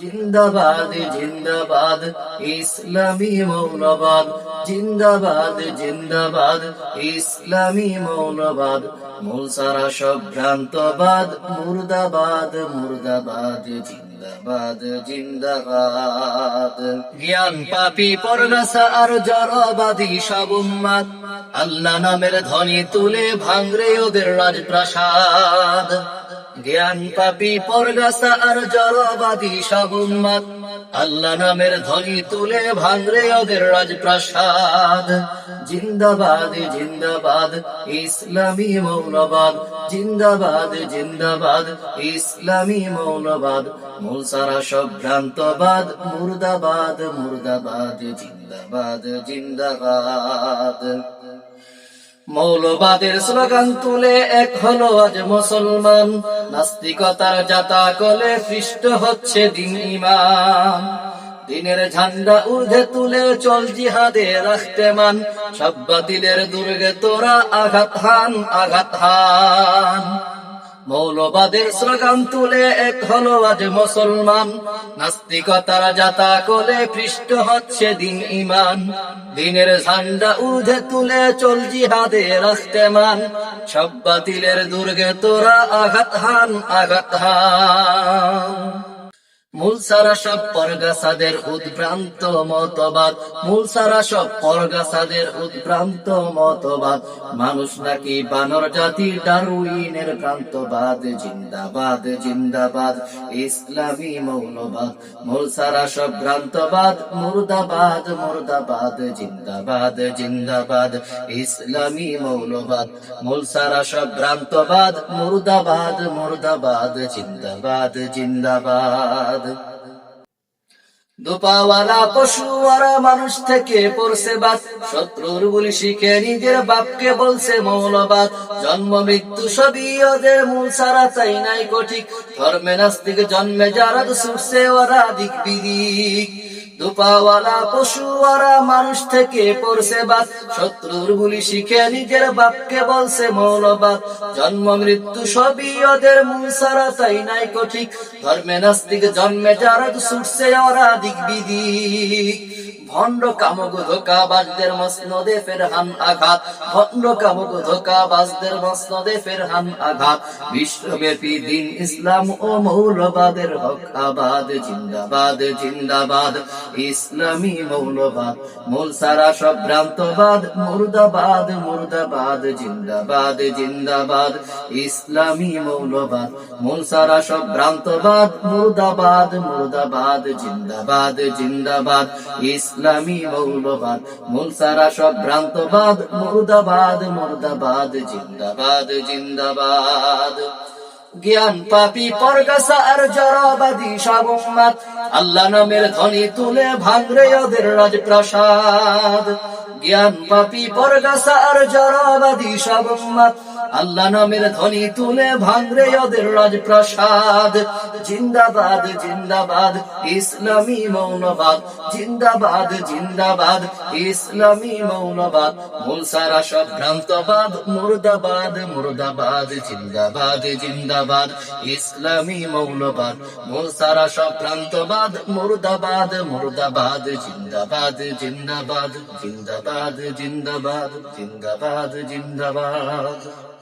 জিন্দাবাদ জিন্দাবাদ, ইসলামী মৌলবাদ। জিন্দাবাদ জিন্দাবাদ, ইসলামী মৌলবাদ। মূলসারা সব ভ্রান্তবাদ মুর্দাবাদ মুর্দাবাদ, জিন্দাবাদ জিন্দাবাদ। জ্ঞান পাপি পরগাছা আর জড়বাদী সব উম্মাদ। আল্লাহ নামের ধ্বনি তুলে ভাঙরে ওদের রাজপ্রাসাদ। জ্ঞান পাপি পরগাছা আর আল্লাহ নামের ধ্বনি তুলে ভাঙরে ওদের রাজপ্রাসাদ। জিন্দাবাদ জিন্দাবাদ, ইসলামী মৌলবাদ। জিন্দাবাদ জিন্দাবাদ, ইসলামী মৌলবাদ। মূলসারা সব ভ্রান্তবাদ, মুর্দাবাদ মুর্দাবাদ, জিন্দাবাদ জিন্দাবাদ। মৌলবাদের স্লোগান তুলে এক হলো আজ মুসলমান। নাস্তিকতার যাতা কলে সৃষ্ট হচ্ছে দিন ইমাম দিনের ঝান্ডা উর্ধে তুলে চল জিহাদে রাখতে মান। সব বাতিলের দুর্গে তোরা আঘাত হান আঘাত হান। মৌলবাদের স্লোগান তুলে এক হলো আজ মুসলমান। নাস্তিকতার যাতা কোলে পৃষ্ঠ হচ্ছে দিন ইমান দিনের ঝান্ডা উধে তুলে চল জিহাদে রাস্তে মান। সব বাতিলের দুর্গে তোরা আঘাত হান আঘাত হান। মূল সারা সব পরগাছাদের উদ্ভ্রান্ত মতবাদ, মূল সারা সব পরগাছাদের উদ্ভ্রান্ত মতবাদ। মানুষ নাকি বানর জাতি, ডারুইনের ভ্রান্তবাদ জিন্দাবাদ জিন্দাবাদ, ইসলামী মৌলবাদ। মূল সারা সব ভ্রান্তবাদ মুর্দাবাদ মুর্দাবাদ, জিন্দাবাদ জিন্দাবাদ, ইসলামী মৌলবাদ। মূল সারা সব ভ্রান্তবাদ মুর্দাবাদ মুর্দাবাদ, জিন্দাবাদ জিন্দাবাদ। দুপাওয়ালা আর মানুষ থেকে পড়ছে বাদ শত্রুর গুলি শিখে নিজের বাপকে বলছে মৌলবাদ। জন্ম, মৃত্যু সবই ওদের মূল সারা চাই নাই কঠিক। ধর্মে নাস্তিক জন্মে যারা ছুটছে ওরা দিক বিদিক। দুপাওয়ালা পশুয়ারা মানুষ থেকে পড়ছে বাদ। শত্রুর গুলি শিখে নিজের বাপকে বলছে মৌলবাদ। জন্ম, মৃত্যু সবই ওদের মূল সারা, তাই নাই কঠিক। ধর্মে নাস্তিক জন্মে যারা ছুটছে ওরা দিক বিদিক। ভণ্ড কামক ধোকা বাজদের মসনদে ফেরহান আঘাত। ভণ্ড কামক ধোকা বাজদের মসনদে ফেরহান আঘাত। বিশ্বব্যাপী দিন ইসলাম ও মৌলবাদের হক আবাদ জিন্দাবাদ জিন্দাবাদ। ইসলামী মৌলবাদ, মূল সারা সব ভ্রান্তবাদ মুর্দাবাদ মুর্দাবাদ, জিন্দাবাদ জিন্দাবাদ। ইসলামী মৌলবাদ, মূল সারা সব ভ্রান্তবাদ মুর্দাবাদ মুর্দাবাদ, জিন্দাবাদ জিন্দাবাদ। ইসলামী মৌলবাদ। মূল সারা সব ভ্রান্তবাদ। মুর্দাবাদ মুর্দাবাদ, জিন্দাবাদ জিন্দাবাদ। জ্ঞান পাপি পরগাছা আর জড়বাদী সাবম্মাত আল্লাহ নামের ধ্বনি তুলে ভাঙরে ওদের রাজপ্রাসাদ। জ্ঞান পাপি পরগাছা আর জড়বাদী সাবম্মাত আল্লাহ নামের ধ্বনি তুলে ভাঙরে ওদের রাজপ্রাসাদ। জিন্দাবাদ জিন্দাবাদ, ইসলামী মৌলবাদ জিন্দাবাদ জিন্দাবাদ, ইসলামী মৌলবাদ মূল সারা সব ভ্রান্তবাদ মুর্দাবাদ মুর্দাবাদ, জিন্দাবাদ জিন্দাবাদ, ইসলামী মৌলবাদ সব ভ্রান্তবাদ মুর্দাবাদ মুর্দাবাদ, জিন্দাবাদ জিন্দাবাদ জিন্দাবাদ জিন্দাবাদ জিন্দাবাদ জিন্দাবাদ।